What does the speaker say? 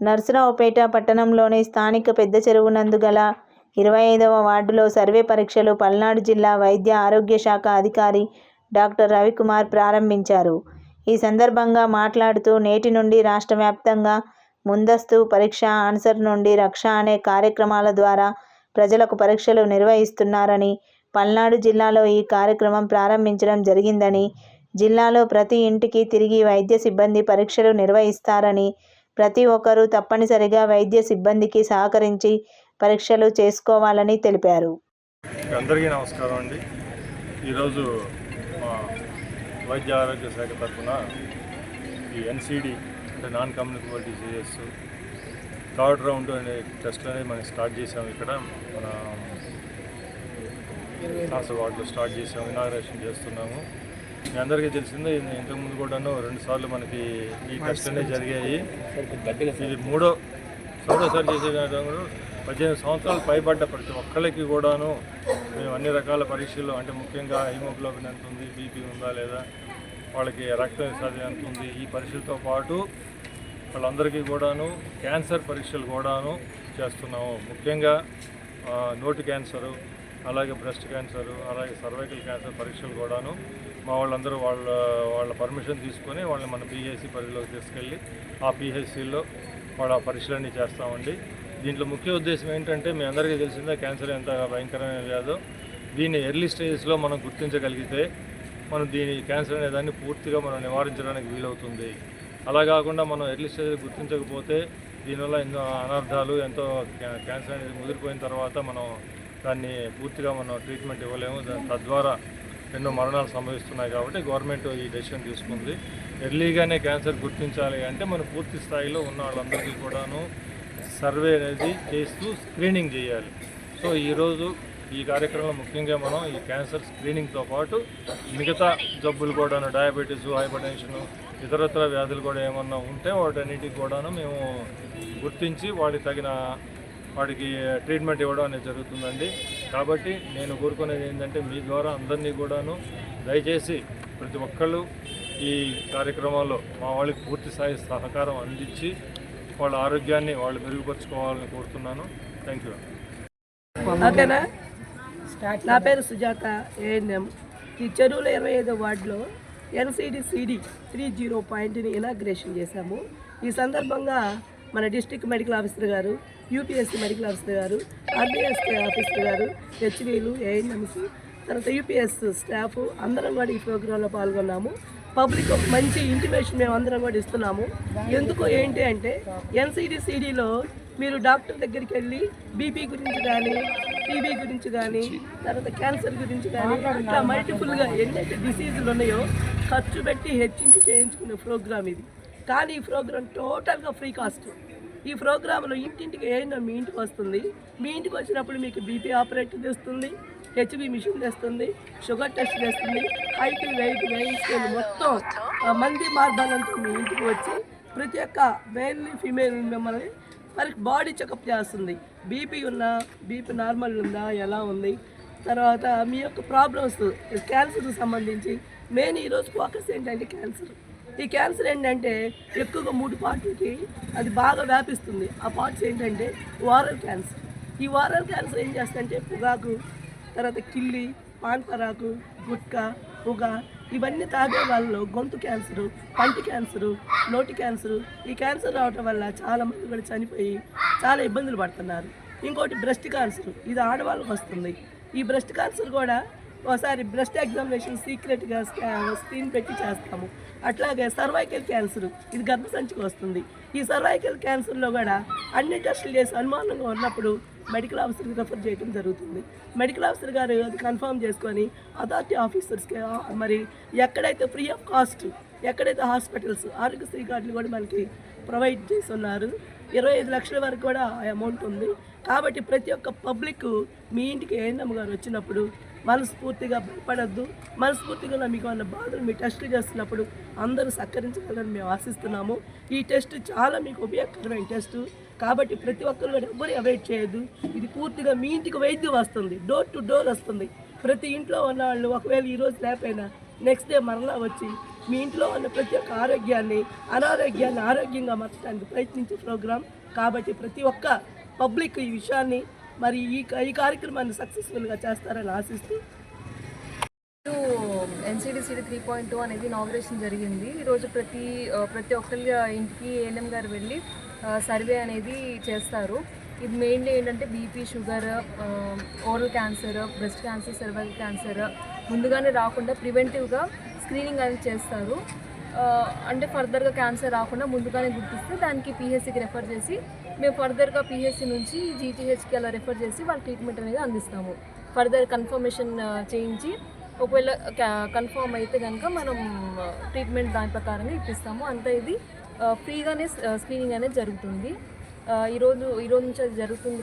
నర్సరావుపేట పట్టణంలోని స్థానిక పెద్ద చెరువు నందు గల ఇరవై ఐదవ వార్డులో సర్వే పరీక్షలు పల్నాడు జిల్లా వైద్య ఆరోగ్య శాఖ అధికారి డాక్టర్ రవికుమార్ ప్రారంభించారు. ఈ సందర్భంగా మాట్లాడుతూ నేటి నుండి రాష్ట్ర వ్యాప్తంగా ముందస్తు పరీక్ష ఆన్సర్ నుండి రక్ష అనే కార్యక్రమాల ద్వారా ప్రజలకు పరీక్షలు నిర్వహిస్తున్నారని పల్నాడు జిల్లాలో ఈ కార్యక్రమం ప్రారంభించడం జరిగిందని జిల్లాలో ప్రతి ఇంటికి తిరిగి వైద్య సిబ్బంది పరీక్షలు నిర్వహిస్తారని ప్రతి ఒక్కరూ తప్పనిసరిగా వైద్య సిబ్బందికి సహకరించి పరీక్షలు చేసుకోవాలని తెలిపారు. అందరికీ నమస్కారం అండి. ఈరోజు మా వైద్య ఆరోగ్య శాఖ తరఫున ఈ ఎన్సిడి అంటే non communicable diseases third round అనే టెస్ట్ అనేది మనం స్టార్ట్ చేసాము ఇక్కడ. మన కాసర్ వార్డులో స్టార్ట్ చేసాము ఇనాగ్రేషన్ చేస్తున్నాము. మీ అందరికీ తెలిసిందే ఇంతకుముందు కూడాను రెండు సార్లు మనకి ఈ టెస్ట్లనే అనేది జరిగాయి. ఇది మూడో మూడోసారి చేసే పద్దెనిమిది సంవత్సరాలు పైబడ్డ ప్రతి ఒక్కరికి కూడాను మేము అన్ని రకాల పరీక్షలు అంటే ముఖ్యంగా హిమోగ్లోబిన్ ఎంత ఉంది బీపీ ఉందా లేదా వాళ్ళకి రక్త విసర్జన ఎంత ఉంది ఈ పరీక్షలతో పాటు వాళ్ళందరికీ కూడాను క్యాన్సర్ పరీక్షలు కూడాను చేస్తున్నాము. ముఖ్యంగా నోటి క్యాన్సరు అలాగే బ్రెస్ట్ క్యాన్సర్ అలాగే సర్వైకల్ క్యాన్సర్ పరీక్షలు కూడాను. మా వాళ్ళందరూ వాళ్ళ వాళ్ళ పర్మిషన్ తీసుకొని వాళ్ళని మన పిహెచ్సి పరిధిలోకి తీసుకెళ్ళి ఆ పిహెచ్సిలో వాళ్ళ పరీక్షలన్నీ చేస్తామండి. దీంట్లో ముఖ్య ఉద్దేశం ఏంటంటే మీ అందరికీ తెలిసిందే క్యాన్సర్ ఎంత భయంకరమైన వ్యాధో. దీన్ని ఎర్లీ స్టేజెస్లో మనం గుర్తించగలిగితే మనం దీని క్యాన్సర్ అనే దాన్ని పూర్తిగా మనం నివారించడానికి వీలవుతుంది. అలా కాకుండా మనం ఎర్లీ స్టేజ్ గుర్తించకపోతే దీనివల్ల ఎన్నో అనర్థాలు ఎంతో క్యా- క్యాన్సర్ అనేది ముదిరిపోయిన తర్వాత మనం దాన్ని పూర్తిగా మనం ట్రీట్మెంట్ ఇవ్వలేము. తద్వారా ఎన్నో మరణాలు సంభవిస్తున్నాయి కాబట్టి గవర్నమెంట్ ఈ డెసిషన్ తీసుకుంది. ఎర్లీగానే క్యాన్సర్ గుర్తించాలి అంటే మనం పూర్తి స్థాయిలో ఉన్న వాళ్ళందరికీ కూడాను సర్వే అనేది చేస్తూ స్క్రీనింగ్ చేయాలి. సో ఈరోజు ఈ కార్యక్రమంలో ముఖ్యంగా మనం ఈ క్యాన్సర్ స్క్రీనింగ్తో పాటు మిగతా జబ్బులు కూడాను డయాబెటీస్ హైపర్ టెన్షన్ ఇతరత్ర వ్యాధులు కూడా ఏమన్నా ఉంటే వాటన్నిటికి కూడాను మేము గుర్తించి వాటికి తగిన వాడికి ట్రీట్మెంట్ ఇవ్వడం అనేది జరుగుతుందండి. కాబట్టి నేను కోరుకునేది ఏంటంటే మీ ద్వారా అందరినీ కూడాను దయచేసి ప్రతి ఒక్కళ్ళు ఈ కార్యక్రమాల్లో మా వాళ్ళకి పూర్తి స్థాయి సహకారం అందించి వాళ్ళ ఆరోగ్యాన్ని వాళ్ళు మెరుగుపరుచుకోవాలని కోరుతున్నాను. థ్యాంక్ యూ ఓకేనా? నా పేరు సుజాత ఏఎన్ఎం. ఈ చెరువుల ఇరవై ఐదో వార్డులో ఎన్సిడి సిడి త్రీ జీరో పాయింట్ని ఇనాగ్రేషన్ చేశాము. ఈ సందర్భంగా మన డిస్ట్రిక్ట్ మెడికల్ ఆఫీసర్ గారు యూపీఎస్సీ మెడికల్ ఆఫీసర్ గారు ఆర్బీఎస్కే ఆఫీసర్ గారు హెచ్డీలు ఏఎన్ఎంస్ తర్వాత యూపీఎస్ స్టాఫ్ అందరం కూడా ఈ ప్రోగ్రాంలో పాల్గొన్నాము. పబ్లిక్ మంచి ఇంటిమేషన్ మేము అందరం కూడా ఇస్తున్నాము. ఎందుకు ఏంటి అంటే ఎన్సీడీసీడీలో మీరు డాక్టర్ దగ్గరికి వెళ్ళి బీపీ గురించి కానీ టీబీ గురించి కానీ తర్వాత క్యాన్సర్ గురించి కానీ ఇట్లా మల్టిపుల్గా ఎన్నైతే డిసీజులు ఉన్నాయో ఖర్చు పెట్టి హెచ్చించి చేయించుకునే ప్రోగ్రామ్ ఇది. కానీ ఈ ప్రోగ్రామ్ టోటల్గా ఫ్రీ కాస్ట్. ఈ ప్రోగ్రాంలో ఇంటింటికి ఏదైనా మీ ఇంటికి వస్తుంది. మీ ఇంటికి వచ్చినప్పుడు మీకు బీపీ ఆపరేటర్ తెస్తుంది హెచ్బి మిషన్ తెస్తుంది షుగర్ టెస్ట్ చేస్తుంది హైట్ వెయిట్ వెయిట్ స్కేల్ మొత్తం ఆ, మంది మార్గాలంతా మీ ఇంటికి వచ్చి ప్రతి ఒక్క మేల్ని ఫీమేల్ మిమ్మల్ని వారికి బాడీ చెకప్ చేస్తుంది. బీపీ ఉందా బీపీ నార్మల్ ఉందా ఎలా ఉంది? తర్వాత మీ యొక్క ప్రాబ్లమ్స్ క్యాన్సర్కి సంబంధించి మెయిన్ ఈరోజు ఫోకస్ ఏంటంటే క్యాన్సర్. ఈ క్యాన్సర్ ఏంటంటే ఎక్కువగా మూడు పార్ట్లకి అది బాగా వ్యాపిస్తుంది. ఆ పార్ట్స్ ఏంటంటే వారల్ క్యాన్సర్. ఈ వారల్ క్యాన్సర్ ఏం చేస్తుందంటే పొగాకు తర్వాత కిల్లి పాన్పరాకు గుట్కా పొగ ఇవన్నీ తాగే వాళ్ళలో గొంతు క్యాన్సరు పంటి క్యాన్సరు నోటి క్యాన్సరు ఈ క్యాన్సర్ రావటం వల్ల చాలా మంది కూడా చనిపోయి చాలా ఇబ్బందులు పడుతున్నారు. ఇంకోటి బ్రెస్ట్ క్యాన్సర్. ఇది ఆడవాళ్ళకి వస్తుంది. ఈ బ్రెస్ట్ క్యాన్సర్ కూడా ఒకసారి బ్రెస్ట్ ఎగ్జామినేషన్ సీక్రెట్గా స్క్రీన్ పెట్టి చేస్తాము. అట్లాగే సర్వైకల్ క్యాన్సర్ ఇది గర్భసంచికి వస్తుంది. ఈ సర్వైకల్ క్యాన్సర్లో కూడా అన్ని టెస్టులు చేసి అనుమానంగా ఉన్నప్పుడు మెడికల్ ఆఫీసర్కి రెఫర్ చేయడం జరుగుతుంది. మెడికల్ ఆఫీసర్ గారు అది కన్ఫర్మ్ చేసుకొని అథారిటీ ఆఫీసర్స్కి మరి ఎక్కడైతే ఫ్రీ ఆఫ్ కాస్ట్ ఎక్కడైతే హాస్పిటల్స్ ఆరోగ్యశ్రీ కార్డులు కూడా మనకి ప్రొవైడ్ చేస్తున్నారు ఇరవై ఐదు లక్షల వరకు కూడా ఆ అమౌంట్ ఉంది. కాబట్టి ప్రతి ఒక్క పబ్లిక్ మీ ఇంటికి ఏఎన్ఎం గారు వచ్చినప్పుడు మనస్ఫూర్తిగా భయపడద్దు. మనస్ఫూర్తిగా మీకు ఉన్న బాధలు మీ టెస్టులు చేస్తున్నప్పుడు అందరూ సహకరించగలని మేము ఆశిస్తున్నాము. ఈ టెస్ట్ చాలా మీకు ఉపయోగకరమైన టెస్ట్. కాబట్టి ప్రతి ఒక్కరు కూడా ఎవరు అవాయిడ్ చేయొద్దు. ఇది పూర్తిగా మీ ఇంటికి వైద్యం వస్తుంది. డోర్ టు డోర్ వస్తుంది. ప్రతి ఇంట్లో ఉన్న వాళ్ళు ఒకవేళ ఈరోజు లేకపోయినా నెక్స్ట్ డే మరలా వచ్చి మీ ఇంట్లో ఉన్న ప్రతి ఒక్క ఆరోగ్యాన్ని అనారోగ్యాన్ని ఆరోగ్యంగా మార్చడానికి ప్రయత్నించే ప్రోగ్రాం. కాబట్టి ప్రతి ఒక్క పబ్లిక్ ఈ విషయాన్ని మరి ఈ ఈ కార్యక్రమాన్ని సక్సెస్ఫుల్గా చేస్తారని ఆశిస్తూ NCD CD three point two అనేది ఇనాగ్రేషన్ జరిగింది. ఈరోజు ప్రతి ప్రతి ఒక్కరి ఇంటికి ఏఎన్ఎం గారు వెళ్ళి సర్వే అనేది చేస్తారు. ఇది మెయిన్లీ ఏంటంటే BP sugar oral cancer breast cancer cervical cancer ముందుగానే రాకుండా ప్రివెంటివ్గా స్క్రీనింగ్ అనేది చేస్తారు. అంటే ఫర్దర్గా క్యాన్సర్ రాకుండా ముందుగానే గుర్తిస్తే దానికి పీహెచ్సికి రెఫర్ చేసి మేము ఫర్దర్గా పీహెచ్సి నుంచి జీటీహెచ్కి అలా రెఫర్ చేసి వాళ్ళ ట్రీట్మెంట్ అనేది అందిస్తాము. ఫర్దర్ కన్ఫర్మేషన్ చేయించి ఒకవేళ కన్ఫర్మ్ అయితే కనుక మనం ట్రీట్మెంట్ దాని ప్రకారంగా ఇప్పిస్తాము. అంతా ఇది ఫ్రీగానే స్క్రీనింగ్ అనేది జరుగుతుంది. ఈరోజు ఈరోజు నుంచి అది జరుగుతుంది.